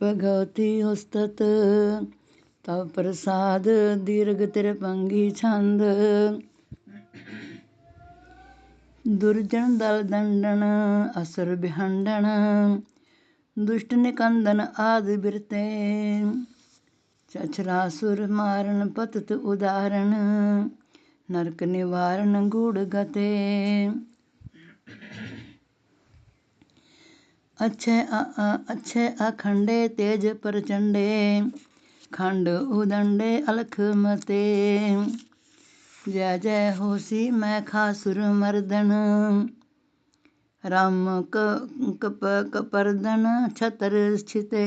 भगवती उस्तत तव प्रसाद दीर्घ तिरपंगी छंद दुर्जन दल दंडन असुर बिहंडन दुष्ट निकंदन आदि बिरते चछरासुर मारण पतत उदाहरण नरक निवारण गूढ़ गते अच्छे अच्छे अखंडे तेज प्रचंडे खंड उदंडे अलख मते जय जय होसी मैं खासुर मर्दन राम कप कपर्दन छतर छिते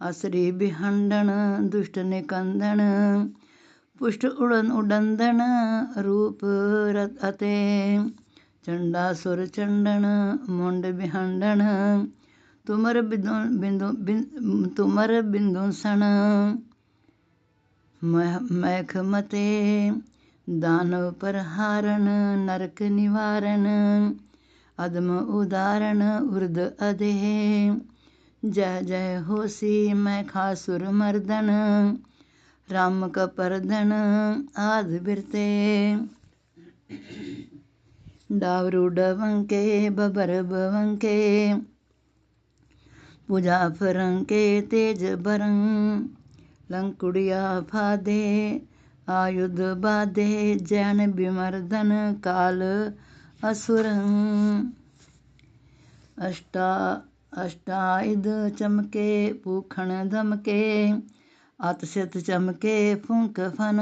असरी बिहंडन दुष्ट निकंदन पुष्ट उड़न उडंदन रूप अते चंडासुर चंडन मुंड बिहंडन तुमर बिंदु बिंदु तुमर बिंदुषण मैख मते दानव पर हारण नरक निवारण अदम उदाहरण उर्द अधे जय जय होसी मैं खासुर मर्दन राम का परदन आद बिरते डावरू डबंके बबर बवंके पूजा फरंके तेज बरंग लंकुड़िया फादे आयुध बाधे जैन विमर्दन काल असुर अष्टा अष्टायुध चमके पूखण धमके अतशत चमके फूंक फन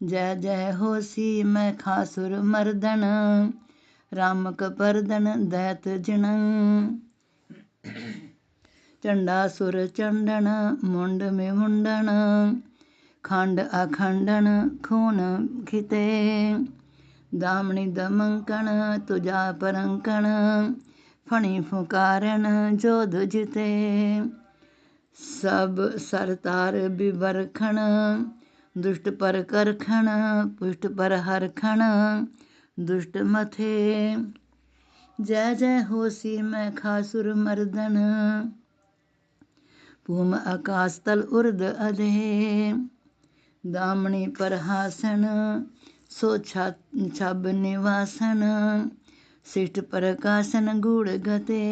जय जय होसी मैं खासुर मर्दन राम कपर्दन दैत जिण चंडासुर चंडन मुंड में मुंडन खंड अखंडन खून खिते दामनी दमंकण तुझा परंकण फणी फुकारन जोध जिते सब सरतार बिबरखण दुष्ट पर करखण पुष्ट पर हर हरखण दुष्ट मथे। जय जय होसी मैं खासुर मर्दन, पूम आकाश तल उर्द अधे। दामनी पर हासन, सो छा, छब निवासन, शिष्ट प्रकाशन गूढ़ गते।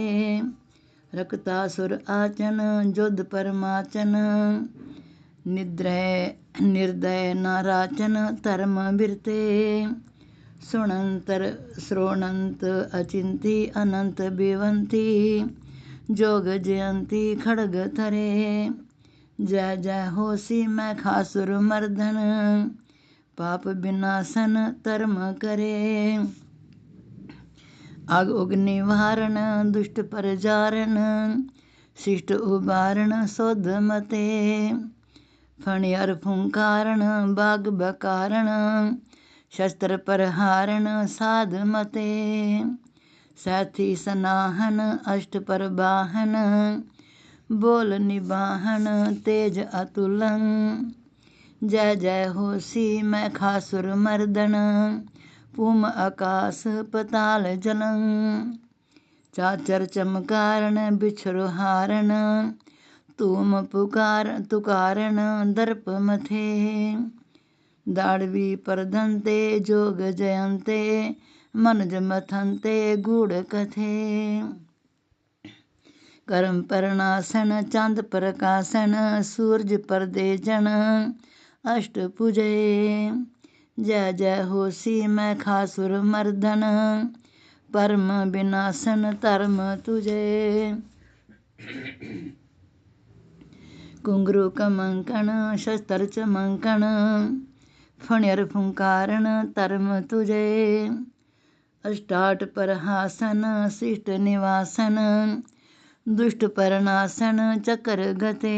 रक्तासुर आचन जोध परमाचन निद्रय निर्दय नाराचन धर्म बिरते सुणंतर श्रोणंत अचिंती अनंत बेवंती जोग जयंती खड़ग थरे जय जय होसी मैं खासुर मर्दन। पाप विनाशन धर्म करे। आग उग्निवारण दुष्ट पर जारण शिष्ट उबारण शोध मते। फणियर फुंकारण बाग बकारण शस्त्र प्रहारण साध मते साथी सनाहन अष्ट पर बाहन बोल निबाहन तेज अतुलन जय जय होसी मैं खासुर मर्दन पुम आकाश पताल जलं चाचर चमकारण बिछरो हारण तुम पुकार तुकारण दर्प मथे दाड़वी परदंते जोग जयंते मनुज मथंते गूढ़ कथे। कर्म परनासन चंद प्रकाशन, सूरज परदेजन अष्ट पूजे। जय जय होसी मैं खासुर मर्दन, परम विनाशन, धर्म तुझे। कुंगरू कमंकण शस्त्र चमंकण फणियर फुंकारण धर्म तुझे अष्टाट पर हासन शिष्ट निवासन दुष्ट परनासन चक्र गते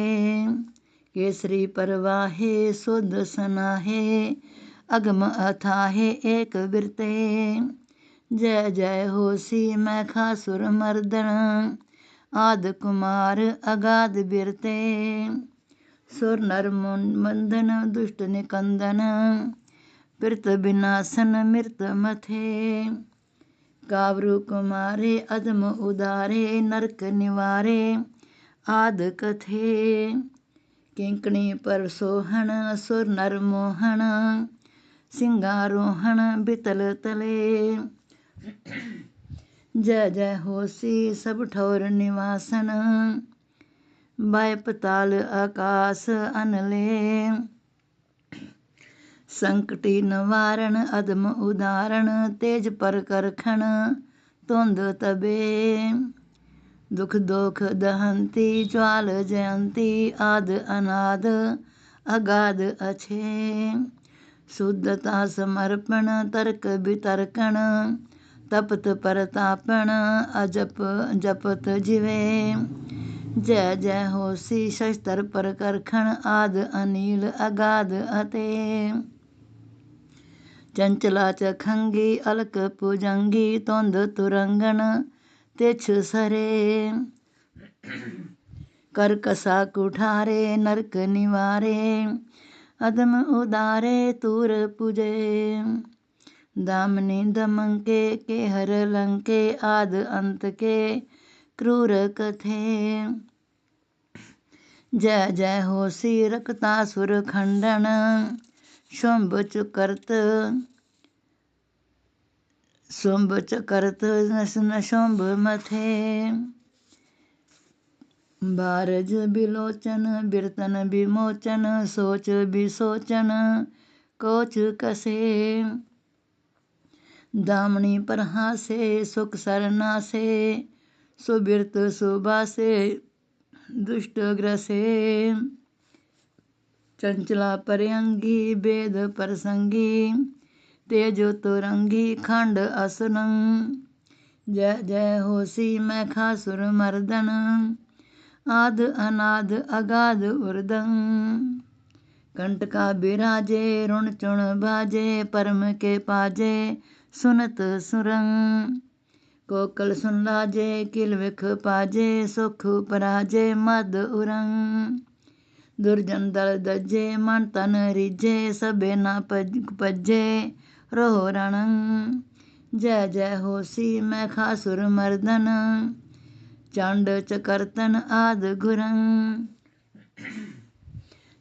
केसरी परवाहे शुद्ध सनाहे अगम अथाहे एक बिरते जय जय होसी मैं खासुर मर्दन आद कुमार अगाध बिरते सुर नर मंदन दुष्ट निकंदन पिरत विनाशन मृत मथे कावरु कुमारे अदम उदारे नरक निवारे आद कथे किंकणी पर सोहण सुर नर मोहन सिंगारोहण बितल तले जय जय होसी सब ठौर निवासन बाय पताल आकाश अनले संकटी निवारण अदम उदाहरण तेज पर करखण तुंद तबे दुख दोख दहंती ज्वाल जयंती आद अनाद अगाध अच्छे शुद्धता समर्पण तर्क वितर्कण तपत परतापण अजप जपत जिवे जय जय हो सी शस्त्र पर करखण आद अनिल अगाध अते चंचला चखंगी अलक पुजंगी तोंद तुरंगण तिछ सरे करकसा कुठारे नरक निवारे अदम उदारे तूर पुजे ਪੁਜੇ दामनी दमंके के हर लंके आद अंत के क्रूर कथे। जय जय हो सी रक्तासुर खंडन, शुंभ चुकर्त, शुंभ चकर्त नसन शुंभ मथे। बारज बिलोचन, बिरतन विमोचन, सोच विसोचन कोच कसे। दामनी पर हासे सुख सरना से, सुबिरत सुबासे दुष्ट ग्रसे। चंचला परयंगी वेद परसंगी, तेजो तुरंगी, खंड असनं जय जय होसी मैं खासुर मर्दन, आद अनाद अगाध उर्दं कंटका बिराजे, ऋण चुण बाजे, परम के पाजे सुनत सुरंग कोकल सुन लाजे किल विख पाजे सुख पराजे मद उरंग दुर्जन दल दजे मन तन रिजे सबे न पजे रोह रणंग जय जय होसी मैं खासुर मर्दन चंड चकर्तन आद गुरंग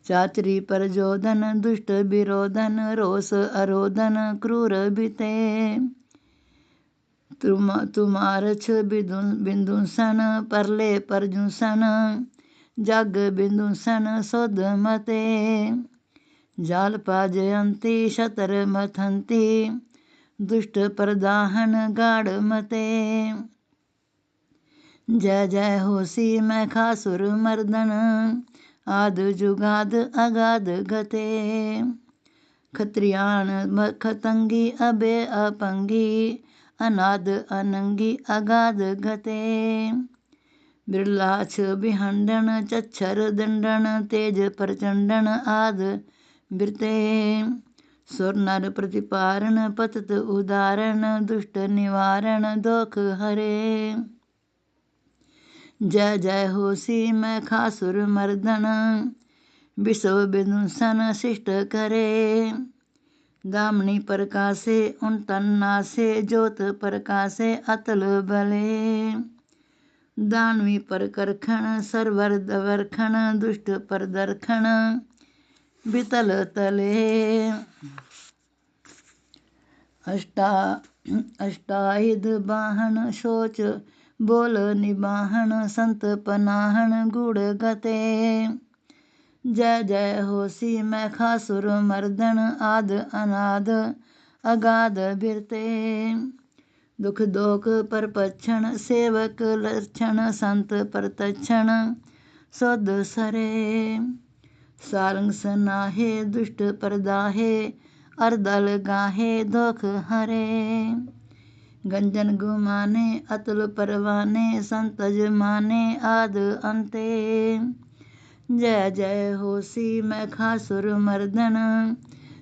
चाचरी प्रजोदन दुष्ट विरोधन रोष अरोधन, क्रूर बिते। तुम तुमार छ बिंदुसन, परले परजुसन, जग बिंदुसन सुध मते। जाल पाजयंती शतर मथंती, दुष्ट प्रदाहन, गाढ़ मते। जय जय, होसी, मैं खासुर मर्दन आद जुगाद अगाध गते। खत्रियाण खतंगी अबे अपंगी, अनाद अनंगी अगाध गते। बिरलाछ बिहंडन, चच्छर दंडन, तेज प्रचंडन आद बिरते। सुर नर प्रतिपारण, पतत उदाहरण, दुष्ट निवारण, दुख हरे। जय जय होसी मैं खासुर मर्दन विश्व विदुषण शिष्ट करे। दामनी प्रकाशे, उन तन्ना से ज्योत प्रकाशे, अतल बले दानवी पर करखण, सरवर दवर्खण दुष्ट पर दर्खण, बितल तले। अष्टा अष्टायुध बाहन सोच बोल निबाहन संत पनाहन गुड़ गते जय जय होसी मैं खासुर मर्दन आद अनाद अगाध बिरते दुख दोख पर पक्षण सेवक लक्षण संत प्रतक्षण सुद सरे सारंग सनाहे दुष्ट परदाहे अरदल गाहे दुख हरे गंजन गुमाने अतुल परवाने संतज माने आद अंते जय जय होसी मैं खासुर मर्दन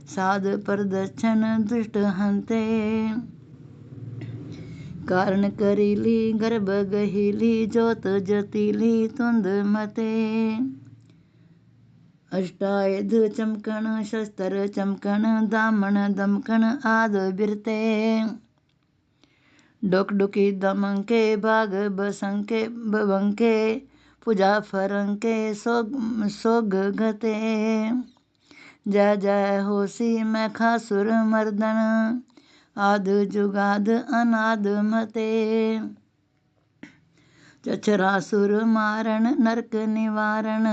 साध प्रदक्षण दुष्ट हंते कारण करीली गर्भ गहीली जोत जतीली तुंद मते अष्टायुध चमकण शस्त्र चमकण दामण दमकण आद बिरते डुक डुकी दमंके बाग बसंके, बबंके, पूजा फरंके, सोग सोग गते जय जय होसी मैं खासुर मर्दन, आद जुगाद अनाद मते। चचरासुर मारण नरक निवारण,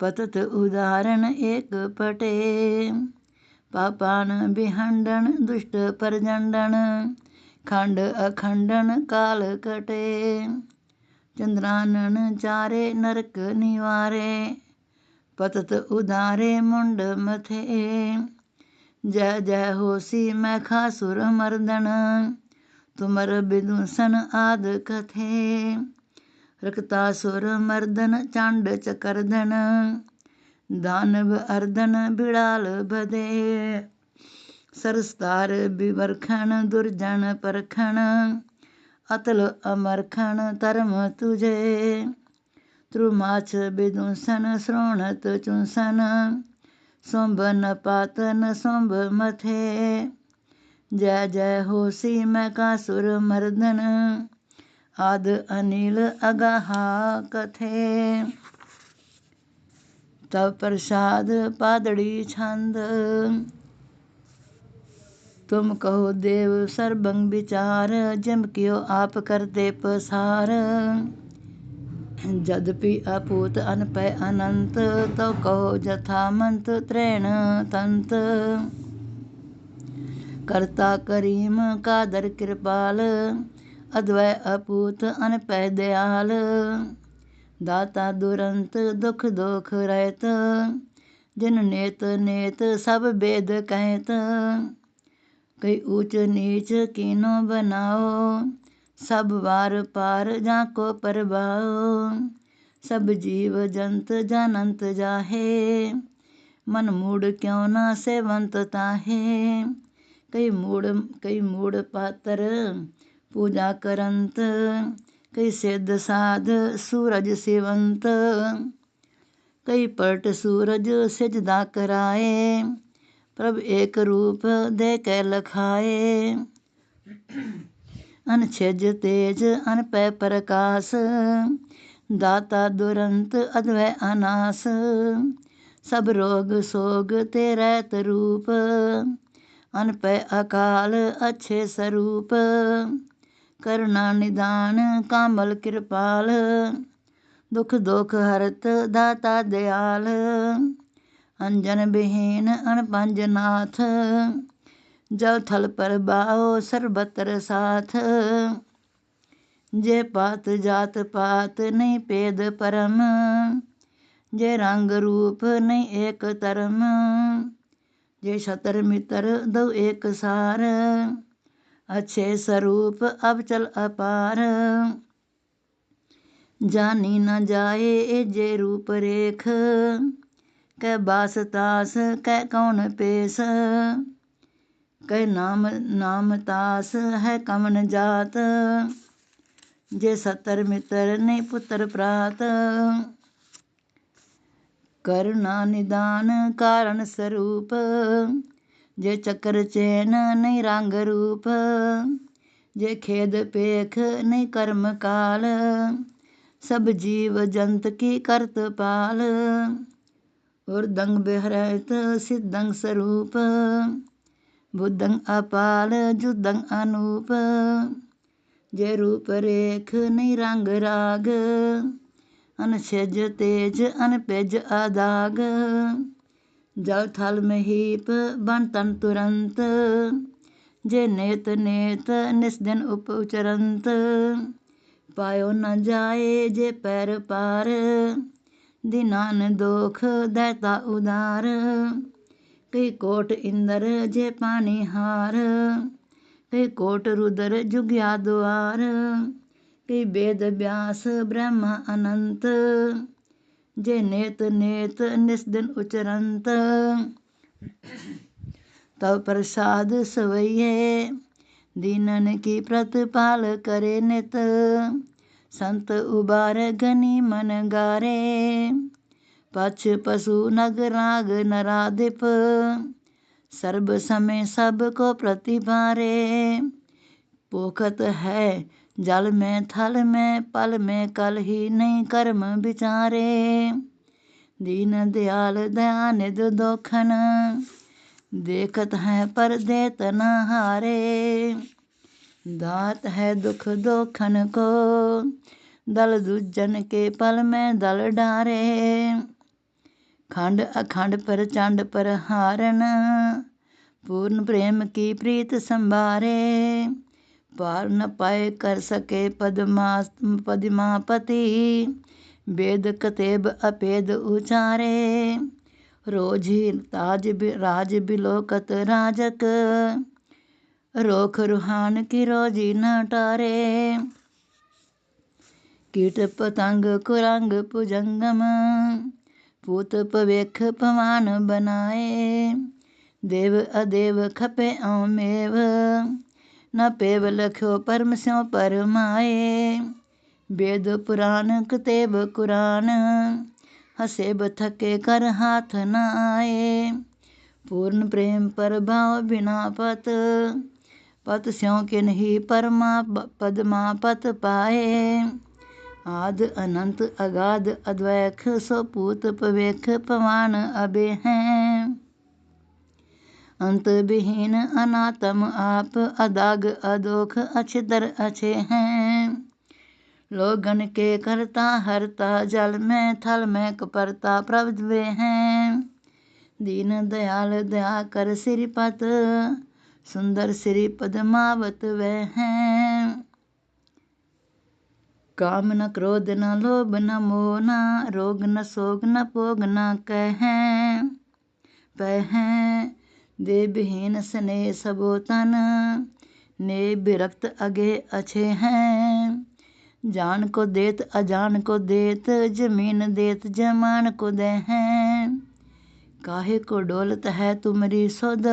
पतत उदाहरण एक पटे। पापान बिहंडन, दुष्ट परजंडन खंड अखंडन काल कटे चंद्रानन चारे नरक निवारे पतत उदारे मुंड मथे जय जय होसी मैं खासुर मर्दन तुमर विदूषण आद कथे रक्तासुर मर्दन चांड चकरधन दानव अर्दन बिड़ाल बदे सरस्तार विवरखण दुर्जन परखण अतल अमरखण धर्म तुझे त्रुमाछ विदूषण श्रोणत चूसन न पातन सोंभ मथे जय जय होसी मैं कासुर मर्दन आद अनिल अगाहा कथे तब प्रसाद पादड़ी छंद तुम कहो देव सर्वंग विचार जम क्यों आप करते पसार जदपि अपूत अनपय अनंत तो कहो जथामंत त्रैण तंत करता करीम कादर कृपाल अद्वय अपूत अनपय दयाल दाता दुरंत दुख दुख रहत जिन नेत नेत सब वेद कहत कई ऊंच नीच कीनो बनाओ सब वार पार जाको परबाओ सब जीव जंत जानंत जाहे मन मूड क्यों ना सेवंत ताहे कई मूड कई मूड पातर पूजा करंत कई सिद्ध साध सूरज सेवंत कई पट सूरज सिजदा कराए प्रभ एक रूप दे कै लखाए अनछेज तेज अनपै प्रकाश दाता दुरंत अद्वै अनास सब रोग सोग तेरैत रूप अनपै अकाल अच्छे स्वरूप करुणा निदान कामल कृपाल दुख दुख हरत दाता दयाल अंजन विहीन अनपंज नाथ जल थल पर बाओ सर्वत्र साथ जे पात जात पात नहीं पेद परम जे रंग रूप नहीं एक तरम जे छतर मितर दो एक सार अच्छे स्वरूप अब चल अपार जानी न जाए जे रूप रेख कै बास तास कै कौन पेश कै नाम नाम तास है कमन जात जे सतर मितर नहीं पुत्र प्रात करुणा निदान कारण स्वरूप जे चक्र चैन नहीं रंग रूप जे खेद पेख नहीं कर्म काल सब जीव जंत की करत पाल उर्दंग बेहरत सिद्धंग स्वरूप बुद्धंग अपाल जुद्धंग अनूप जे रूप रेख नहीं रंग राग अनछेज तेज अनपेज अदाग जल थल में हीप बन तन तुरंत जे नेत नेत निस्दिन उप उचरंत पायो न जाए जे पैर पार दिनान दोख दैता उदार। कई कोट इंदर जे पानी हार। कई कोट रुदर जुग्या द्वार कई वेद व्यास ब्रह्म अनंत। जे नेत नेत निस्दिन उचरंत। तब प्रसाद सवैये। दीनन की प्रतिपाल करे नित। संत उबार गनी मन गारे। पक्ष पशु नग राग नराधिप। सर्व समय सबको प्रतिभारे। पोखत है जल में, थल में, पल में, कल ही नहीं कर्म विचारे। दीन दयाल दया निध दोखन, देखत है पर देत न हारे दात है दुख दोखन को, दल दुजन के पल में दल डारे। खंड अखंड पर चंड पर हारन, पूर्ण प्रेम की प्रीत संभारे। पार न पाए कर सके पदमा पदिमापति, वेद कतेब अपेद उचारे। रोज ही ताज राज बिलोकत राजक रोख रुहान की रोजी न टारे कीट पतंग कुरंग पुजंगम पूत पवेख पवान बनाए देव अदेव खपे औमेव न पेव लख्यो परम स्यो परमाए वेद पुराण कतेब कुरान हसेब थके कर हाथ न आए पूर्ण प्रेम पर भाव बिना पत पत स्यों के नहीं परमा पदमा पत पाए। आद अनंत अगाध अद्वैख सो पूत पवेख पवान अबे हैं। अंत विहीन अनातम आप अदाग अदोख अछदर अच्छे हैं। लोगन के करता हरता जल में थल में कपरता प्रभु हैं। दीन दयाल दया कर श्रीपत सुंदर श्री पद्मावत वह हैं काम न क्रोध न लोभ न मोह न रोग न सोग न पोग न कहें पहें देवहीन स्ने सबो तन ने विरक्त अगे अच्छे हैं जान को देत अजान को देत ज़मीन देत जमान को दे हैं काहे को डोलत है तुमरी सुध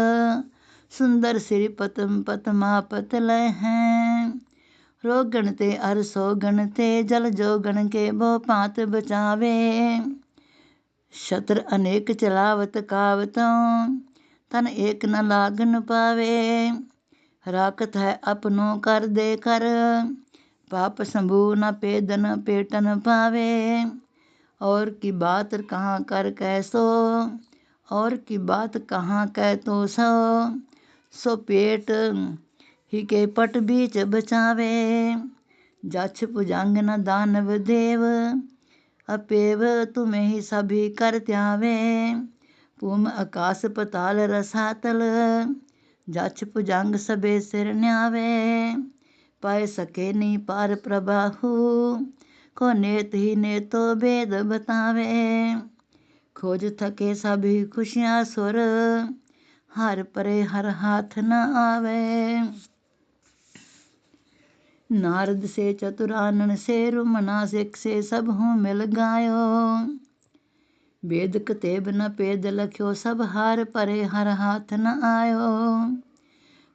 सुंदर श्री पतम पतमा पतल हैं। रोगण ते अर सोगण ते जल जोगण के बो पात बचावे। शत्र अनेक चलावत कावतों, तन एक न लागन पावे। राकत है अपनों कर दे कर, पाप शंभु न पेदन पेटन पावे। और की बात कहाँ कर कैसो, और की बात कहाँ कह तो सो सो पेट, ही के पट बीच बचावे। जछ न दानव देव, अपेव तुम्हें ही सभी कर त्यावे। पूम आकाश पताल रसातल जछ भुजंग सबे सिर न्यावे। पाए सके नी पार प्रबाहु को नेत ही ने तो वेद बतावे। खोज थके सभी खुशियाँ सुर हर परे हर हाथ न आवे नारद से चतुरानन से रुमना सिख से सब हूँ मिल गायो वेद कतेब न पेद लख्यो सब हार परे हर हाथ न आयो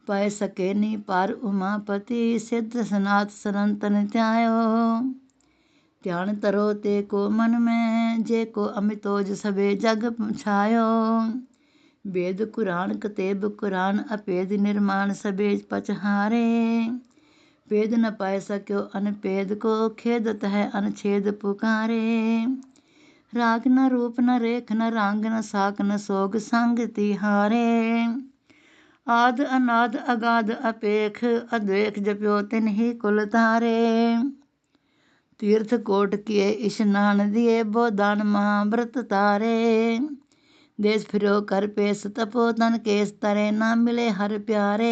पाए सके नी पार उमापति सिद्ध सनात सनातन त्यायो ध्यान तरो ते को मन में जे को अमितोज सबे जग छायो वेद कुरान कतेब कुरान अपेद निर्माण सबे पचहारे भेद न पाए सक्यो अनपेद को खेदत है अनछेद पुकारे राग न रूप न रेख न रंग न साक न सोग संग तिहारे आद अनाद अगाध अपेख अद्वेख जप्यो तिन ही कुल तारे तीर्थ कोट किए स्नान दिए बोदान महाव्रत तारे देश फिरो कर पेश तपो तन केस तरे ना मिले हर प्यारे।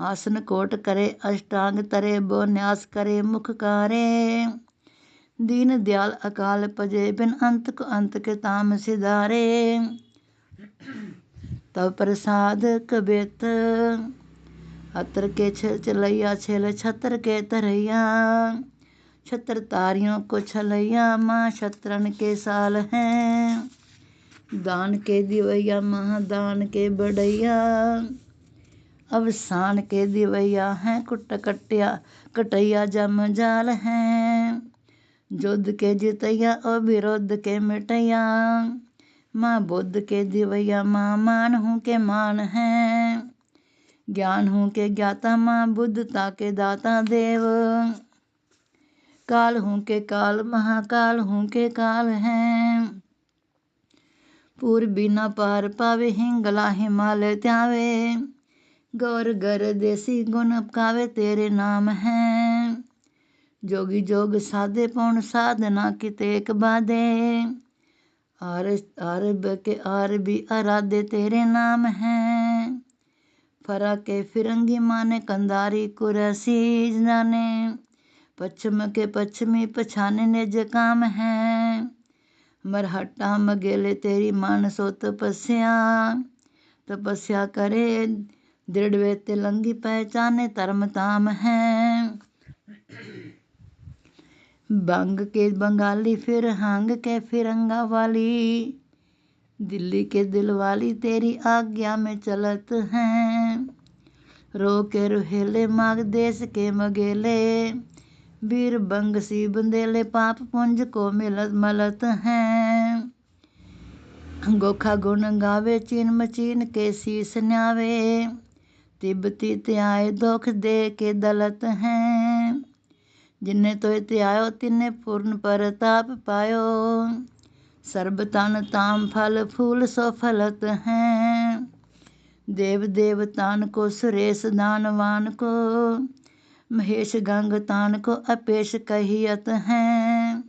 आसन कोट करे अष्टांग तरे बो न्यास करे मुख कारे। दीन दयाल अकाल पजे बिन अंत को अंत के ताम सिधारे। तब प्रसाद कबेत, अतर के चलैया, छेल छतर के तरैया। छत्र तारियों को छलैया, माँ छत्रन के साल हैं। दान के दिवैया, महादान के बड़ैया अवसान के दिवैया हैं कुट कटिया कटैया जम जाल हैं। युद्ध के जितैया और विरोध के मिटैया। माँ बुद्ध के दिवैया, माँ मान हूँ के मान हैं। ज्ञान हूँ के ज्ञाता, माँ बुद्धता के दाता देव। काल हूँ के काल, महाकाल हूँ के काल हैं। पूर्वी न पार पावे हिंगला हिमालय त्यावे। गौर गर देसी गुण कावे तेरे नाम हैं। जोगी जोग साधे, पौन साधना की तेक बादे आर आरब के आर भी आराधे, तेरे नाम हैं। फरा के फिरंगी माने, कंदारी कुरैसी जाने। पश्चिम के पश्चिमी पछाने निज काम हैं। मरहट्टा मगेले तेरी मानसो तपस्या। तपस्या करे, दृढ़ वे तिलंगी पहचाने, धर्म ताम है। बंग के बंगाली फिर हांग के फिरंगा वाली। दिल्ली के दिल वाली तेरी आज्ञा में चलत हैं। रो के रुहेले माग देश के मगेले। वीर बंग सी बंदेले पाप पुंज को मिलत मलत हैं गोखा गुण गावे चीन मचीन के शीस न्यावे तिब्बती त्याय दुख दे के दलत हैं जिन्ने तो त्यायो तिन्ने पूर्ण परताप पायो सर्ब तन ताम फल फूल सो फलत हैं देव देवतान को सुरेश दानवान को महेश गंग तान को अपेश कहियत हैं।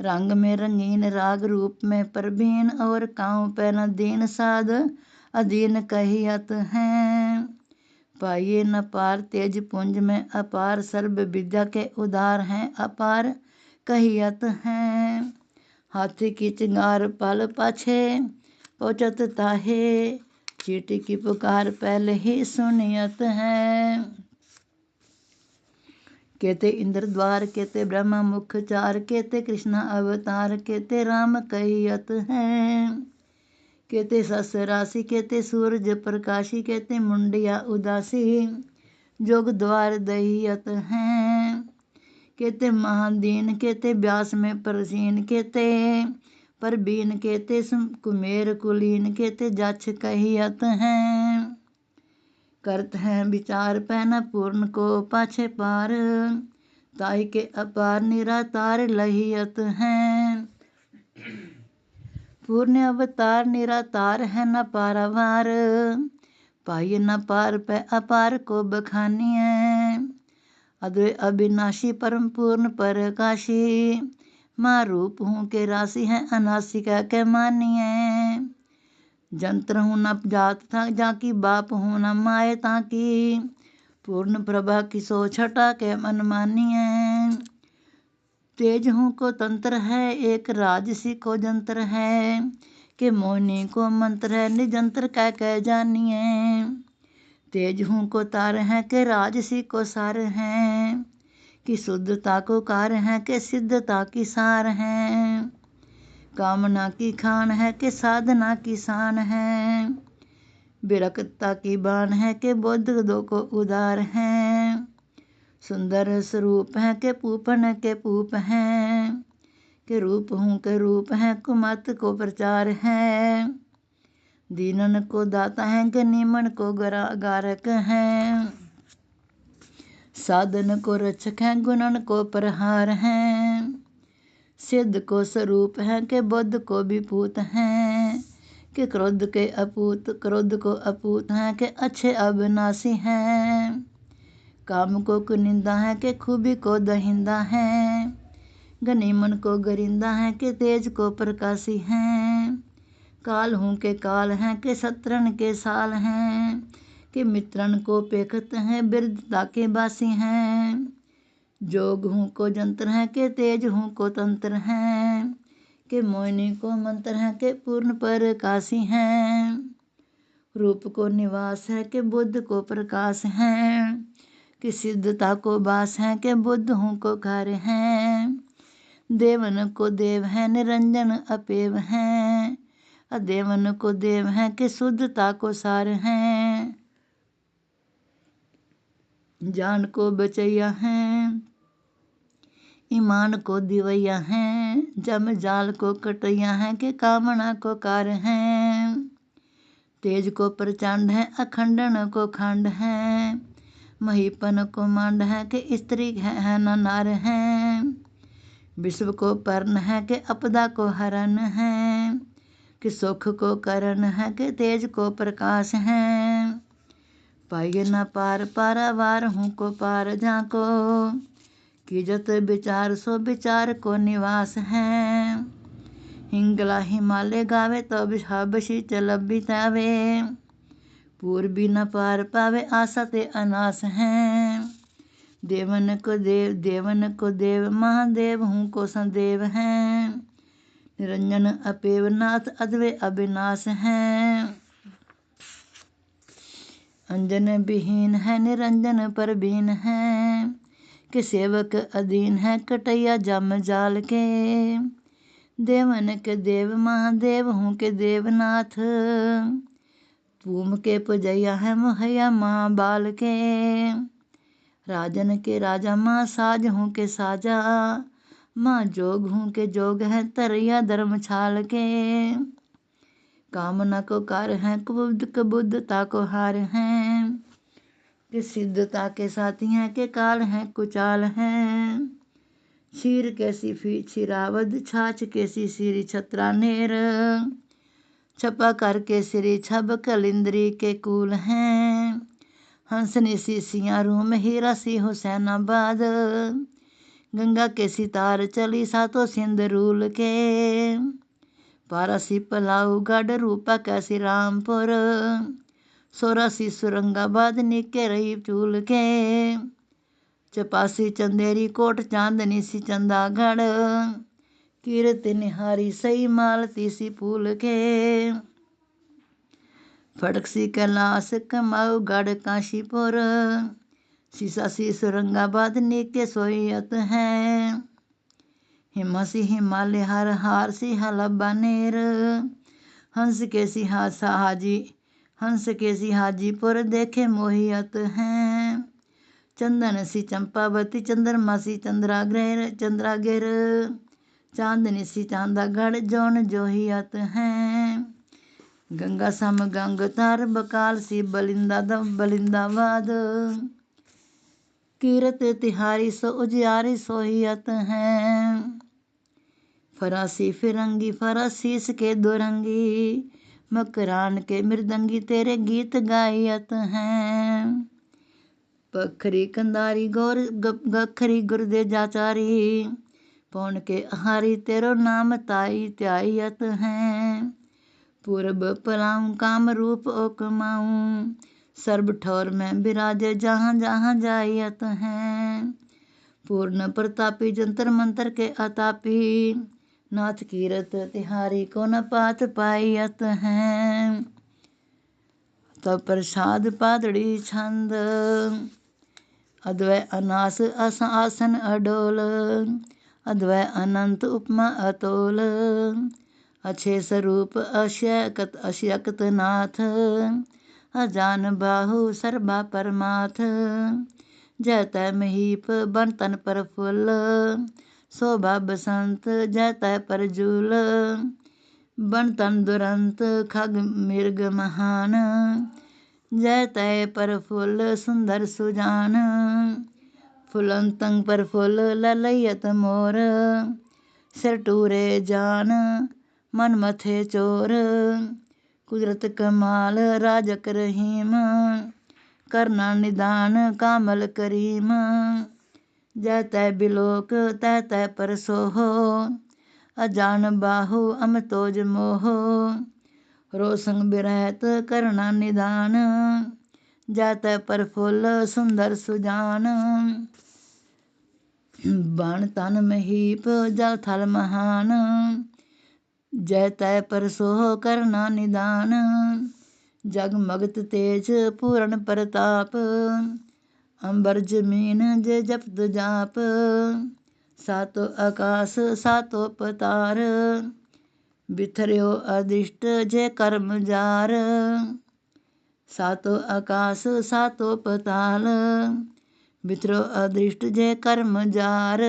रंग में रंगीन राग रूप में प्रवीण और काऊ पे न दीन साध अधीन कहियत हैं। पाइए न पार तेज पुंज में अपार सर्व विद्या के उदार हैं, अपार कहियत हैं। हाथी की चिंगार पल पाछे, पहुँचत ताहे, चीटी की पुकार पहले ही सुनियत है। केते इंद्र द्वार, केते ब्रह्म मुख चार, केते कृष्ण अवतार, केते राम कहियत हैं। केते सस राशि केते सूरज प्रकाशी, केते मुंडिया उदासी, जोग द्वार दहियत हैं। केते महादीन, केते व्यास में प्रसीन, केते परबीन, केते कुमेर कुलीन, केते जछ कहियत हैं। करत हैं विचार पैना पूर्ण को पाछे पार। ताई के अपार निरातार लहियत हैं। पूर्ण अवतार निरातार है न पारावार। पाइए न पार पे अपार को बखानिए अद्वै अविनाशी परम पूर्ण प्रकाशी। माँ रूप हूँ के राशि है अनासिका के मानिए जंत्र हूँ न जात था जाकी बाप हूँ न माए ताकी। पूर्ण प्रभा की सो छटा के मन मानिए। तेज हूँ को तंत्र है, एक राजसी को जंत्र है, के मोहिनी को मंत्र है, निजंत्र कह कह जानिए। तेज हूँ को तार है, के राजसी को सार हैं, कि शुद्धता को कार है, के सिद्धता की सार हैं। कामना की खान है के साधना की शान है। विरकता की बान है के बुद्ध दो को उदार हैं। सुंदर स्वरूप है के पूपन के पूप हैं। के रूप हूँ के रूप हैं, कुमत को प्रचार है। दीनन को दाता है के निमन को गरा गारक हैं। साधन को रक्षक हैं, गुणन को प्रहार हैं। सिद्ध को स्वरूप है के बुद्ध को विभूत हैं, के क्रोध के अपूत, क्रोध को अपूत हैं, के अच्छे अविनाशी हैं। काम को कुनिंदा है, के खूबी को दहिंदा है। गनीमन को गरिंदा है, के तेज को प्रकाशी हैं। काल हूँ के काल हैं, के शत्रुन के साल हैं, कि मित्रन को पेखत हैं वृद्धता के बासी हैं। जोग हूँ को जंत्र हैं के तेज हूँ को तंत्र हैं, के मोहिनी को मंत्र हैं के पूर्ण प्रकाशी हैं, रूप को निवास है के बुद्ध को प्रकाश हैं, कि सिद्धता को बास है के बुद्ध हूँ को कार्य हैं, देवन को देव है निरंजन अपेव हैं, अदेवन को देव हैं कि शुद्धता को सार हैं, जान को बचैया हैं ईमान को दिवैया हैं, जम जाल को कटैया हैं के कामना को कार हैं। तेज को प्रचंड है, अखंडन को खंड है। महीपन को मंड है के स्त्री है न नर है। विश्व को पर्ण है के अपदा को हरण है। कि सुख को करण है कि तेज को प्रकाश है। पाइए न पार, पारावार हूँ को पार झाको कि जत विचार, सो विचार को निवास है। हिंगला हिमालय गावे तो हबशी चल बितावे। पूर्वी न पार पावे, आशा ते अनास है। देवन को देव, देवन को देव, महादेव हूँ को संदेव है। निरंजन अपेव नाथ, अद्वे अविनाश है। अंजन विहीन है, निरंजन परवीन है। कि सेवक अधीन है कटैया जम जाल के। देवन के देव महादेव हूँ के देवनाथ। पूम के पुजैया है मुहैया माँ बाल के। राजन के राजा माँ साज हूँ के साजा। माँ जोग हूँ के जोग है तरैया धर्म छाल के। कामना को कार है कबुद्ध कबुद्धता को हार है। कि सिद्धता के साथी हैं के काल हैं, कुचाल हैं। क्षीर कैसी फ़ी छिरावद छाछ कैसी सिरी छत्रा नेर छपा करके श्री छब कलिंद्री के कूल हैं। हंसनी सी सिया रूम हीरा सी हुसैनाबाद गंगा के सितार चली सातो सिंध रूल के। पारासी पलाऊ गढ़ रूपा कैसी रामपुर। सोरासी सुरंगाबाद निके रही चूल के। चपासी चंदेरी कोट, चांदनी सी चंदागढ़। कीरत निहारी सही मालती सी फूल के। फड़क सी कैलाश कमाऊ गढ़ काशीपुर। सीसा सी सुरंगाबाद निके सोयत है। हिमासी हिमालय, हर हार सी हलबा नेर। हंस के सिहा हाजी हंस के सी हाजीपुर देखे मोहियत हैं। चंदन सी चंपावती, चंद्रमा सी चंद्राग्रह चंद्रागिर चांदनी सी चांदागढ़, जौन जोहियत हैं। गंगा सम गंग तार, बकाल सी बलिंदा बलिंदाबाद। कीरत तिहारी सो उजियारी सोहियत हैं। फरासी फिरंगी, फरासीस के दुरंगी। मकरान के मृदंगी तेरे गीत गायत हैं। पखरी कंदारी गौर गखरी गुरदे जाचारी, पौन के हारी तेरो नाम ताई त्यायत हैं। पूर्व पलाऊं काम रूप ओकमाऊं, सर्ब ठौर में विराजे जहाँ जहाँ जायत हैं। पूर्ण प्रतापी जंतर मंत्र के अतापी नाथ कीरत तिहारी को न पात पायत हैं। तब प्रसाद पादड़ी छंद। अद्वै अनास अस आसन अडोल। अद्वै अनंत उपमा अतोल। अच्छे स्वरूप अशयकत अशयकत नाथ। अजान बाहु सर्वा परमाथ। जय तय महीप बन तन पर फुल शोभा बसंत जयत पर जूल बन तन दुरंत खग मृग महान जय तय पर फुल सुंदर सुजान फुलंतंग पर फुल ललयत मोर सिर टूरे जान मन मथे चोर कुदरत कमाल राजक रहीम करना निदान कामल करीम जय तय बिलोक तय तय पर सोहो अजान बाहु अमतोज मोह रोसंग बिरहत करना निदान जात पर फुल सुंदर सुजान बाण तन महीप जल थल महान जय तय पर सोह करना निदान जगमगत तेज पूर्ण प्रताप अंबर ज़मीन जे जपत जाप, सातो आकाश, सातो पतार। बिथरियो अदिष्ट जे कर्म जार। सातो आकाश, सातो पताल बिथरो अदृष्ट जे कर्म जार।